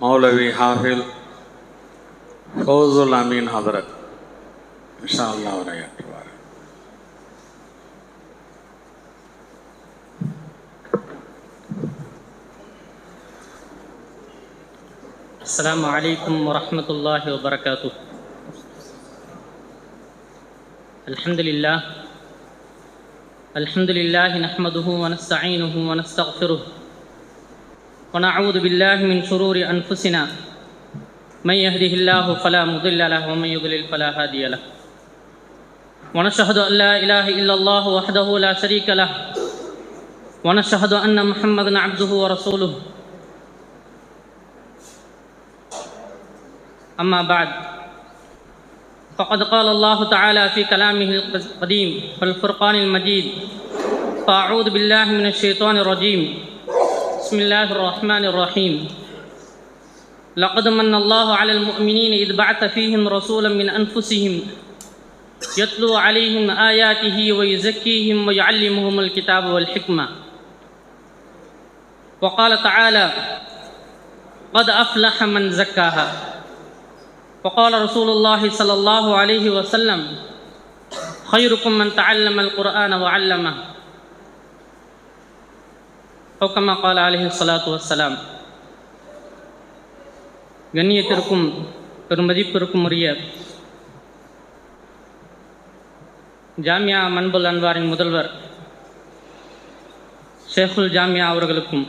மௌலவி ஹாஃபில் ஃபௌசுல் அமீன் ஹதரத் இன்ஷா அல்லாஹ் உரையாற்றுவார் السلام عليكم ورحمة الله وبركاته الحمد لله الحمد لله نحمده ونستعينه ونستغفره ونعوذ بالله من شرور أنفسنا. من يهده الله فلا مضل له ومن يضلل فلا هادي له. ونشهد أن لا إله إلا الله وحده لا شريك له. ونشهد أن محمدا عبده ورسوله. أما بعد فقد قال الله تعالى في كلامه القديم والفرقان المجيد فأعوذ بالله من الشيطان الرجيم. بسم الله الرحمن الرحيم. لقد من الله على المؤمنين إذ بعث فيهم رسولا من أنفسهم يتلو عليهم آياته ويزكيهم ويعلمهم الكتاب والحكمة. وقال تعالى قد أفلح من زكاها. وقال رسول الله صلى الله عليه وسلم خيركم من تعلم القرآن وعلمه. أو كما قال عليه الصلاة والسلام கண்ணியத்திற்கும் பெருமதிப்பிற்கும் உரிய ஜாமியா மன்புல் அன்வாரின் முதல்வர் ஷேகுல் ஜாமியா அவர்களுக்கும்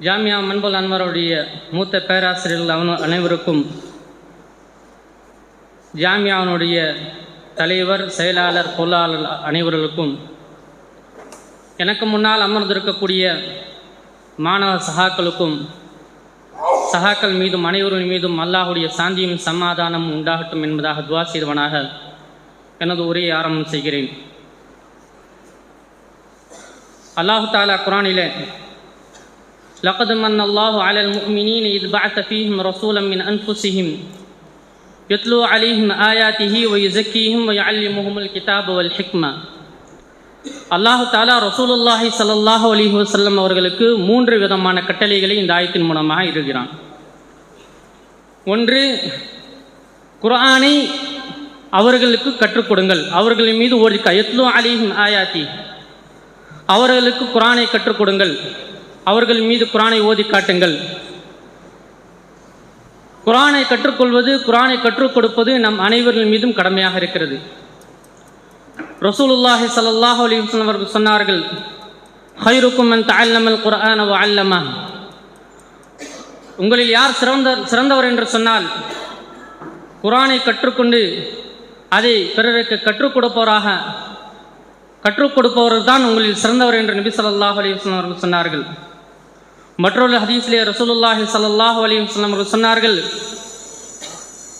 ஜாமியா மன்புல் அன்வருடைய மூத்த பேராசிரியர்கள் அவன் அனைவருக்கும் ஜாமியாவினுடைய தலைவர் செயலாளர் பொருளாளர் அனைவர்களுக்கும் எனக்கு முன்னால் அமர்ந்திருக்கக்கூடிய மாணவ சகாக்களுக்கும் சகாக்கள் மீதும் அனைவரின் மீதும் அல்லாஹுடைய சாந்தியும் சமாதானமும் உண்டாகட்டும் என்பதாக துவா செய்தவனாக எனது உரையை ஆரம்பம் செய்கிறேன் அல்லாஹு தாலா குரானிலே لقد من الله على المؤمنين إذ بعث فيهم رسولا من أنفسهم يتلو عليهم آياته ويزكيهم ويعلمهم الكتاب والحكمة அல்லாஹு தாலா ரசூலுல்லாஹி சல்லாஹூ அலி வசல்லம் அவர்களுக்கு மூன்று விதமான கட்டளைகளை இந்த ஆயத்தின் மூலமாக இருக்கிறான் ஒன்று குரானை அவர்களுக்கு கற்றுக் கொடுங்கள். அவர்களின் மீது ஒரு எத்லு அலிஹிம் ஆயாத்தி. அவர்களுக்கு குரானை கற்றுக் கொடுங்கள். அவர்கள் மீது குரானை ஓதி காட்டுங்கள். குரானை கற்றுக்கொள்வது குரானை கற்றுக் கொடுப்பது நம் அனைவரின் மீதும் கடமையாக இருக்கிறது. ரசூலுல்லாஹி சல்லாஹ் அலி வஸ்லம் அவர்கள் சொன்னார்கள் ஹைருக்கும் மன் தஅல்லமல் குர்ஆன வ அல்லமா. உங்களில் யார் சிறந்த சிறந்தவர் என்று சொன்னால் குரானை கற்றுக்கொண்டு அதை பிறருக்கு கற்றுக் கொடுப்பவராக கற்றுக் கொடுப்பவர் தான் உங்களில் சிறந்தவர் என்று நபி சல்லாஹ் அலி வஸல்லம் அவர்கள் சொன்னார்கள். மற்றொரு ஹதீஸ்லே ரசூலுல்லாஹி சல்லாஹ் அலி வஸல்லம் அவர்கள் சொன்னார்கள்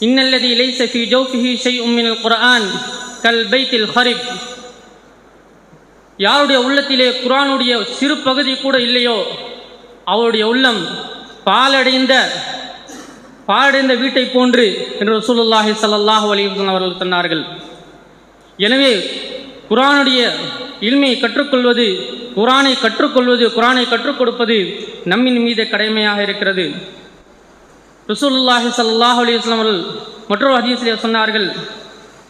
இன்னல்லதி இலை சஃபி ஜோஃபிஹி ஷை உம்மின் குரான் கல் பைத்தில் ஹரிப். யாருடைய உள்ளத்திலே குரானுடைய சிறு பகுதி கூட இல்லையோ அவருடைய உள்ளம் பாலடைந்த பாலடைந்த வீட்டை போன்று என்று ரசூலுல்லாஹி சல்லாஹ் அலைஹி அவர்கள் சொன்னார்கள். எனவே குரானுடைய இல்மையை கற்றுக்கொள்வது குரானை கற்றுக்கொள்வது குரானை கற்றுக் கொடுப்பது நம்மின் மீது கடமையாக இருக்கிறது. ரசூலுல்லாஹி ஸல்லல்லாஹு அலி வஸல்லம் அவர்கள் மற்றொரு ஹதீஸிலே சொன்னார்கள்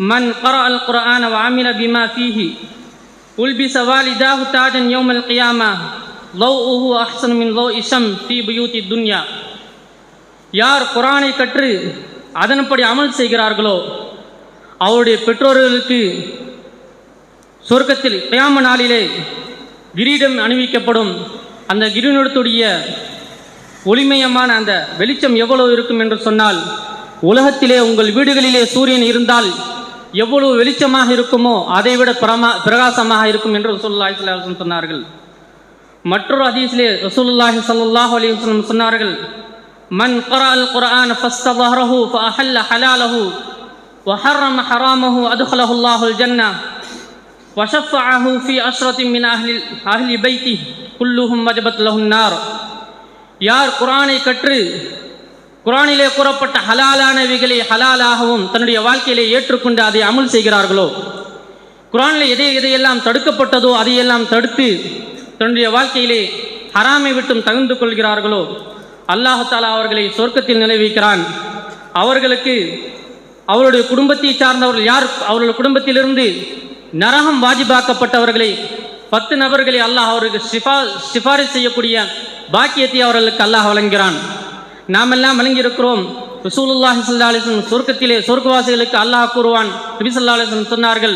மன் قرأ القرآن وعمل بما فيه ألبس والداه تاجا يوم القيامة ضوءه أحسن من ضوء الشمس في بيوت الدنيا யார் குரானை கற்று அதன்படி அமல் செய்கிறார்களோ அவருடைய பெற்றோர்களுக்கு சொர்க்கத்தில் கியாம நாளிலே கிரீடம் அணிவிக்கப்படும் அந்த கிரீடத்துடைய ஒளிமயமான அந்த வெளிச்சம் எவ்வளவு இருக்கும் என்று சொன்னால் உலகத்திலே உங்கள் வீடுகளிலே சூரியன் இருந்தால் எவ்வளவு வெளிச்சமாக இருக்குமோ அதைவிட பிரமா பிரகாசமாக இருக்கும் என்று ரசூலுல்லாஹி ஸல்லல்லாஹு அலைஹி சொன்னார்கள் மற்றொரு ஹதீஸிலே ரசூலுல்லாஹி ஸல்லல்லாஹு அலைஹி வஸல்லம் சொன்னார்கள் மன் قرأ القرآن فاستظهره فأحل حلاله وحرم حرامه أدخله الله الجنة وشفعه في أشرة من أهل أهل بيته كلهم وجبت له النار யார் குரானை கற்று குரானிலே கூறப்பட்ட ஹலாலானவைகளை ஹலாலாகவும் தன்னுடைய வாழ்க்கையிலே ஏற்றுக்கொண்டு அதை அமல் செய்கிறார்களோ? குரானில் எதை எதையெல்லாம் தடுக்கப்பட்டதோ அதையெல்லாம் தடுத்து தன்னுடைய வாழ்க்கையிலே ஹராமை விட்டும் தகுந்து கொள்கிறார்களோ? அல்லாஹாலா அவர்களை சொர்க்கத்தில் நிலைவிக்கிறான் அவர்களுக்கு அவருடைய குடும்பத்தை சார்ந்தவர்கள் யார்? அவருடைய குடும்பத்திலிருந்து நரகம் வாஜிபாக்கப்பட்டவர்களை பத்து நபர்களை அல்லாஹ் அவருக்கு சிஃபா சிபாரிசு செய்யக்கூடிய பாக்கியத்தை அவர்களுக்கு அல்லாஹ் வழங்குகிறான். நாமெல்லாம் வழங்கியிருக்கிறோம். ரசூலுல்லாஹி சல்லா அலைஹி சொர்க்கத்திலே சொர்க்கவாசிகளுக்கு அல்லாஹ் கூறுவான். நபி சல்லா அலைஹி சொன்னார்கள்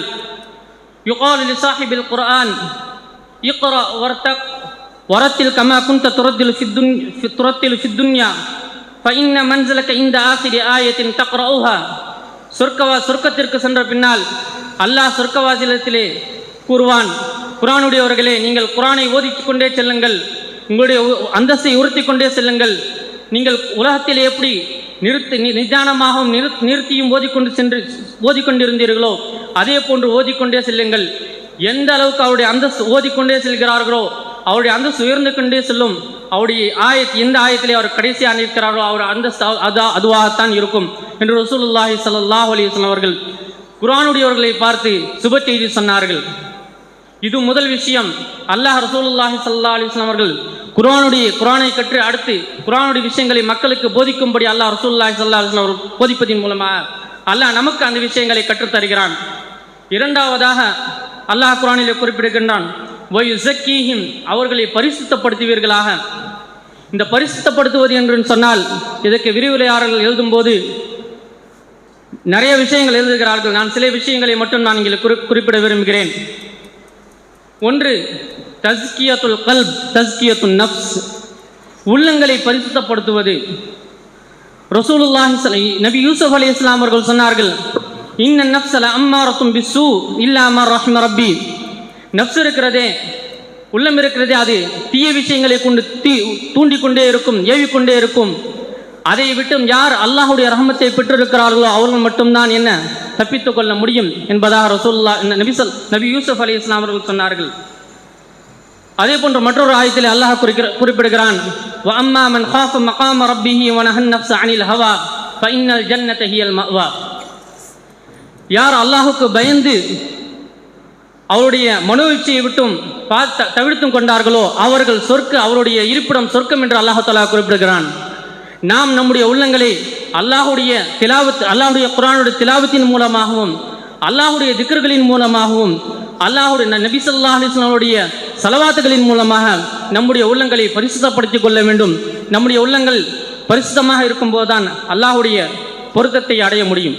யுகாலு லிசாஹிபில் குர்ஆன் இக்ரா வர்தக் வரத்தில் கமா குந்த துரத்தில் ஃபித்துன் துரத்தில் ஃபித்துன்யா பயின்ன மஞ்சளுக்கு இந்த ஆசிரி ஆயத்தின் தக்ரௌஹா சொர்க்கவா சொர்க்கத்திற்கு சென்ற பின்னால் அல்லாஹ் சொர்க்கவாசிலத்திலே கூறுவான் குரானுடையவர்களே நீங்கள் குரானை ஓதிக் கொண்டே செல்லுங்கள் உங்களுடைய உ- அந்தஸ்தை உறுத்தி கொண்டே செல்லுங்கள் நீங்கள் உலகத்தில் எப்படி நிறுத்தி நி- நிதானமாகவும் நிறு நிறுத்தியும் ஓதிக்கொண்டு சென்று ஓதிக்கொண்டிருந்தீர்களோ அதே போன்று ஓதிக்கொண்டே செல்லுங்கள். எந்த அளவுக்கு அவருடைய அந்தஸ்து ஓதிக்கொண்டே செல்கிறார்களோ அவருடைய அந்தஸ்து உயர்ந்து கொண்டே செல்லும். அவருடைய ஆயத் எந்த ஆயத்திலே அவர் கடைசியாக நிற்கிறாரோ அவர் அந்தஸ்து அது அதா அதுவாகத்தான் இருக்கும் என்று ரசூலுல்லாஹி ஸல்லல்லாஹு அலைஹி வஸல்லம் அவர்கள் குரானுடையவர்களை பார்த்து சுப செய்தி சொன்னார்கள். இது முதல் விஷயம். அல்லாஹ் ரசூலுல்லாஹி சல்லா அலிஸ்லாம் அவர்கள் குரானுடைய குரானை கற்று அடுத்து குர்ஆனுடைய விஷயங்களை மக்களுக்கு போதிக்கும்படி அல்லாஹ் ரசூல்லாஹி சல்லா அலிஸ்லாம் அவர்கள் போதிப்பதின் மூலமாக அல்லாஹ் நமக்கு அந்த விஷயங்களை கற்றுத் தருகிறான். இரண்டாவதாக அல்லாஹ் குரானிலே குறிப்பிடுகின்றான் அவர்களை பரிசுத்தப்படுத்துவீர்களாக. இந்த பரிசுத்தப்படுத்துவது என்று சொன்னால் இதற்கு விரிவுரையாளர்கள் எழுதும்போது நிறைய விஷயங்கள் எழுதுகிறார்கள். நான் சில விஷயங்களை மட்டும் நான் இங்கே குறிப்பிட விரும்புகிறேன். ஒன்று தஸ்கியத்துல் கல்ப் தஸ்கியத்துல் நப்ஸ் உள்ளங்களை பரிசுத்தப்படுத்துவது. ரசூலுல்லாஹி சலை நபி யூசுப் அலி இஸ்லாம் அவர்கள் சொன்னார்கள் இன்ன நப்சல அம்மாரத்தும் பிசு இல்லாம ரஹ்ம ரப்பி. நப்ஸ் இருக்கிறதே உள்ளம் இருக்கிறதே அது தீய விஷயங்களை கொண்டு தீ தூண்டிக்கொண்டே இருக்கும் ஏவிக்கொண்டே இருக்கும். அதை விட்டும் யார் அல்லாஹ்வுடைய ரஹமத்தை பெற்றிருக்கிறார்களோ அவர்கள் மட்டும்தான் என்ன தப்பித்துக் கொள்ள முடியும் என்பதாக ரசூலுல்லாஹ் நபி சொல் நபி யூசுப் அலைஹி இஸ்லாம் அவர்கள் சொன்னார்கள் அதே போன்று மற்றொரு ஆயத்திலே அல்லாஹ் குறிக்கிற குறிப்பிடுகிறான் وَأَمَّا مَنْ خَافَ مَقَامَ رَبِّهِ وَنَهَى النَّفْسَ عَنِ الْهَوَى فَإِنَّ الْجَنَّةَ هِيَ الْمَأْوَى யார் அல்லாஹுக்கு பயந்து அவருடைய மனோ இச்சையை விட்டும் பார்த்த தவிர்த்தும் கொண்டார்களோ அவர்கள் சொர்க்க அவருடைய இருப்பிடம் சொர்க்கம் என்று அல்லாஹ் தஆலா குறிப்பிடுகிறான் நாம் நம்முடைய உள்ளங்களை அல்லாஹுடைய திலாவத் அல்லாஹுடைய குரானுடைய திலாவத்தின் மூலமாகவும் அல்லாஹுடைய திக்கர்களின் மூலமாகவும் அல்லாஹுடைய ந- நபி சொல்லா அலைஹி செலவாத்துகளின் மூலமாக நம்முடைய உள்ளங்களை பரிசுத்தப்படுத்திக் கொள்ள வேண்டும். நம்முடைய உள்ளங்கள் பரிசுத்தமாக இருக்கும்போதுதான் அல்லாஹுடைய பொருத்தத்தை அடைய முடியும்.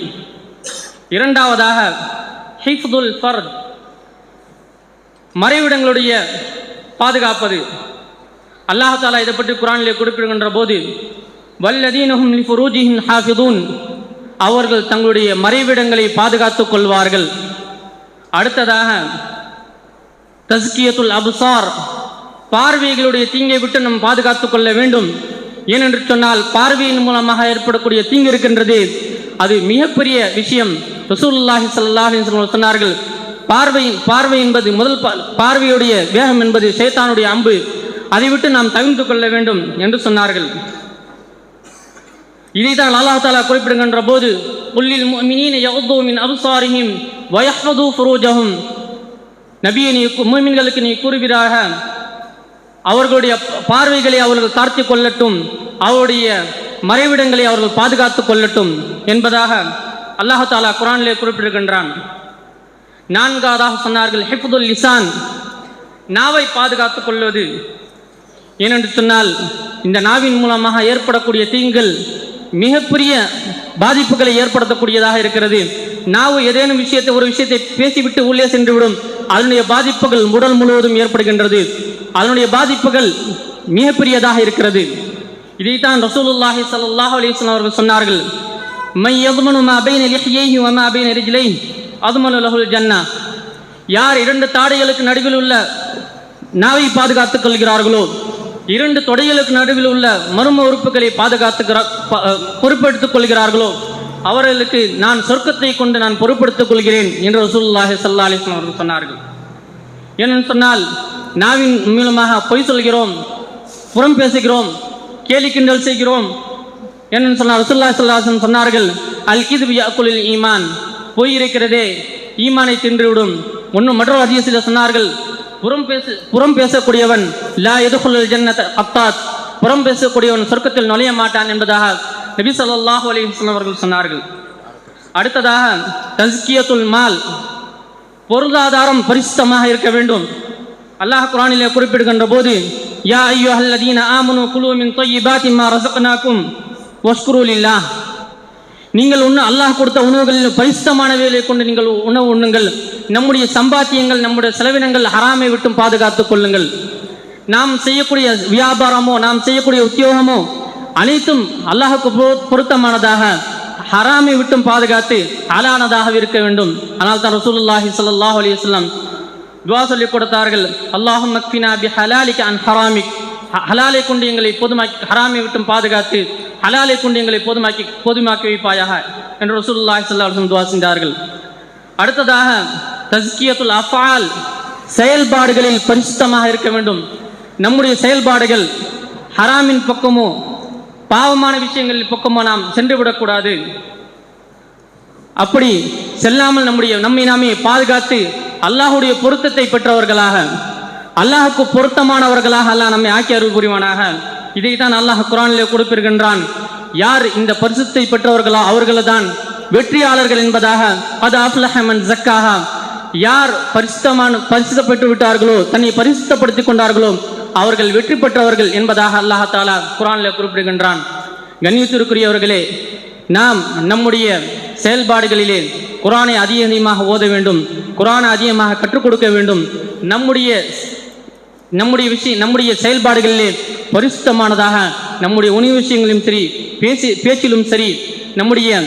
இரண்டாவதாக ஹிஃப்துல் ஃபர்த் மறைவிடங்களுடைய பாதுகாப்பது. அல்லாஹாலா இதை பற்றி குரானிலே குறிப்பிடுகின்ற போது வல்லதீனஹும் லி ஹாஃபிதூன். அவர்கள் தங்களுடைய மறைவிடங்களை பாதுகாத்துக் கொள்வார்கள். அடுத்ததாக தஸ்கியத்துல் அபுசார் பார்வைகளுடைய தீங்கை விட்டு நாம் பாதுகாத்துக் கொள்ள வேண்டும். ஏனென்று சொன்னால் பார்வையின் மூலமாக ஏற்படக்கூடிய தீங்கு இருக்கின்றது. அது மிகப்பெரிய விஷயம். ரசூல்லாஹி ஸல்லல்லாஹு சொன்னார்கள் பார்வை பார்வை என்பது முதல் பார்வையுடைய வேகம் என்பது சேத்தானுடைய அம்பு. அதை விட்டு நாம் தவிர்த்து கொள்ள வேண்டும் என்று சொன்னார்கள். இதைத்தான் அல்லாஹ் தாலா குறிப்பிடுகின்ற போது புல்லில் முஃமினீன யகுது மின் அப்சாரிஹிம் வயஹ்ஃபது நபியை நீ மூமின்களுக்கு நீ கூறுகிறாக அவர்களுடைய பார்வைகளை அவர்கள் தாழ்த்தி கொள்ளட்டும். அவருடைய மறைவிடங்களை அவர்கள் பாதுகாத்து கொள்ளட்டும் என்பதாக அல்லாஹ் தாலா குரானிலே குறிப்பிடுகின்றான். நான்காவதாக சொன்னார்கள் ஹிஃபுதுல் லிசான் நாவை பாதுகாத்து கொள்வது. ஏனென்று சொன்னால் இந்த நாவின் மூலமாக ஏற்படக்கூடிய தீங்குகள் மிகப்பெரிய பாதிப்புகளை ஏற்படுத்தக்கூடியதாக இருக்கிறது. நாவு ஏதேனும் விஷயத்தை ஒரு விஷயத்தை பேசிவிட்டு உள்ளே சென்றுவிடும். அதனுடைய பாதிப்புகள் உடல் முழுவதும் ஏற்படுகின்றது. அதனுடைய பாதிப்புகள் மிகப்பெரியதாக இருக்கிறது. இதைத்தான் ரசூலுல்லாஹி சல்லாஹ் அலிஸ்லாம் அவர்கள் சொன்னார்கள். மை எதுமனு அபைன் லிஹியேஹி வம அபைன் எரிஜிலை அதுமனு லஹுல் ஜன்னா. யார் இரண்டு தாடைகளுக்கு நடுவில் உள்ள நாவை பாதுகாத்துக் கொள்கிறார்களோ இரண்டு தொடைகளுக்கு நடுவில் உள்ள மர்ம உறுப்புகளை பாதுகாத்துக்கிற பொறுப்பெடுத்துக் கொள்கிறார்களோ அவர்களுக்கு நான் சொர்க்கத்தை கொண்டு நான் பொறுப்படுத்திக் கொள்கிறேன் என்று ரசூலுல்லாஹி சல்லா அலிஸ்லாம் அவர்கள் சொன்னார்கள். ஏனென்று சொன்னால் நாவின் மூலமாக பொய் சொல்கிறோம் புறம் பேசுகிறோம் கேலி கிண்டல் செய்கிறோம். ஏனென்று சொன்னால் ரசூலுல்லாஹி சல்லாஹன் சொன்னார்கள் அல் கிது அக்குலில் ஈமான் பொய் இருக்கிறதே ஈமானை தின்றுவிடும். ஒன்று மற்றொரு ஹதீஸில் சொன்னார்கள் புறம் பேசு புறம் பேசக்கூடியவன் லா எதுகுல் ஜன்னத் அத்தாத் புறம் பேசக்கூடியவன் சொர்க்கத்தில் நுழைய மாட்டான் என்பதாக நபி ஸல்லல்லாஹு அலைஹி அவர்கள் சொன்னார்கள். அடுத்ததாக தஸ்கியத்துல் மால். பொருளாதாரம் பரிசுத்தமாக இருக்க வேண்டும். அல்லாஹ் குரானிலே குறிப்பிடுகின்ற போது யா ஐயுஹல்லதீன ஆமனு குழுவின் தொய் பாத்திமா மா ரஸக்னாக்கும் வஷ்குரு நீங்கள் உண்ண அல்லாஹ் கொடுத்த உணவுகளில் பரிசுத்தமானவைகளை கொண்டு நீங்கள் உணவு உண்ணுங்கள். நம்முடைய சம்பாத்தியங்கள் நம்முடைய செலவினங்கள் ஹராமை விட்டும் பாதுகாத்துக் கொள்ளுங்கள். நாம் செய்யக்கூடிய வியாபாரமோ நாம் செய்யக்கூடிய உத்தியோகமோ அனைத்தும் அல்லாஹுக்கு பொரு- பொருத்தமானதாக ஹராமை விட்டும் பாதுகாத்து ஹலானதாக இருக்க வேண்டும். ஆனால் தான் ரசூலுல்லாஹி சல்லாஹ் அலி வஸ்லாம் துவா சொல்லிக் கொடுத்தார்கள். அல்லாஹும் மக்பினா பி ஹலாலிக அன் ஹராமிக். ஹ- ஹலாலை கொண்டு எங்களை பொதுமாக்கி ஹராமை விட்டும் பாதுகாத்து ஹலாலை கொண்டு எங்களை பொதுமாக்கி பொதுமாக்கி வைப்பாயாக என்று ரசூலுல்லாஹி சல்லாஹ் துவா செஞ்சார்கள். அடுத்ததாக தஸ்கியத்துல் அஃபால் செயல்பாடுகளில் பரிசுத்தமாக இருக்க வேண்டும். நம்முடைய செயல்பாடுகள் ஹராமின் பக்கமோ பாவமான விஷயங்களின் பக்கமோ நாம் சென்று விடக்கூடாது அப்படி செல்லாமல் நம்முடைய நம்மை நாமே பாதுகாத்து அல்லாஹுடைய பொருத்தத்தை பெற்றவர்களாக அல்லாஹுக்கு பொருத்தமானவர்களாக அல்லாஹ் நம்மை ஆக்கி அருள் புரிவானாக. இதைத்தான் அல்லாஹ் குரானிலே கொடுப்பிருக்கின்றான். யார் இந்த பரிசுத்தை பெற்றவர்களோ அவர்கள்தான் வெற்றியாளர்கள் என்பதாக. அது அஃப்லஹமன் ஜக்காக யார் பரிசுத்தமான பரிசுத்தப்பட்டு பெற்று விட்டார்களோ தன்னை பரிசுத்தப்படுத்திக் கொண்டார்களோ அவர்கள் வெற்றி பெற்றவர்கள் என்பதாக அல்லாஹ் தாலா குரானில் குறிப்பிடுகின்றான். கண்ணியத்திற்குரியவர்களே நாம் நம்முடைய செயல்பாடுகளிலே குரானை அதிக அதிகமாக ஓத வேண்டும் குரானை அதிகமாக கற்றுக் கொடுக்க வேண்டும். நம்முடைய நம்முடைய விஷயம் நம்முடைய செயல்பாடுகளிலே பரிசுத்தமானதாக நம்முடைய உணவு விஷயங்களிலும் சரி பேசி பேச்சிலும் சரி நம்முடைய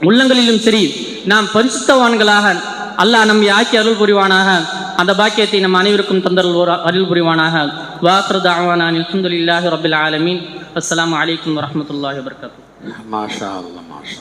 உள்ளங்களிலும் சரி நாம் பரிசுத்தவான்களாக அல்லாஹ் நம்மை ஆக்கி அருள் புரிவானாக. அந்த பாக்கியத்தை நம் அனைவருக்கும் தந்தருள் அருள் புரிவானாக. வாக்ரத் அவானான் அல்ஹம்துலில்லாஹி ரபில் ஆலமீன். அஸ்லாம் அலைக்கும் வரமத்துல்லாஹி வபரகாத்துஹு. மாஷா அல்லா மாஷா.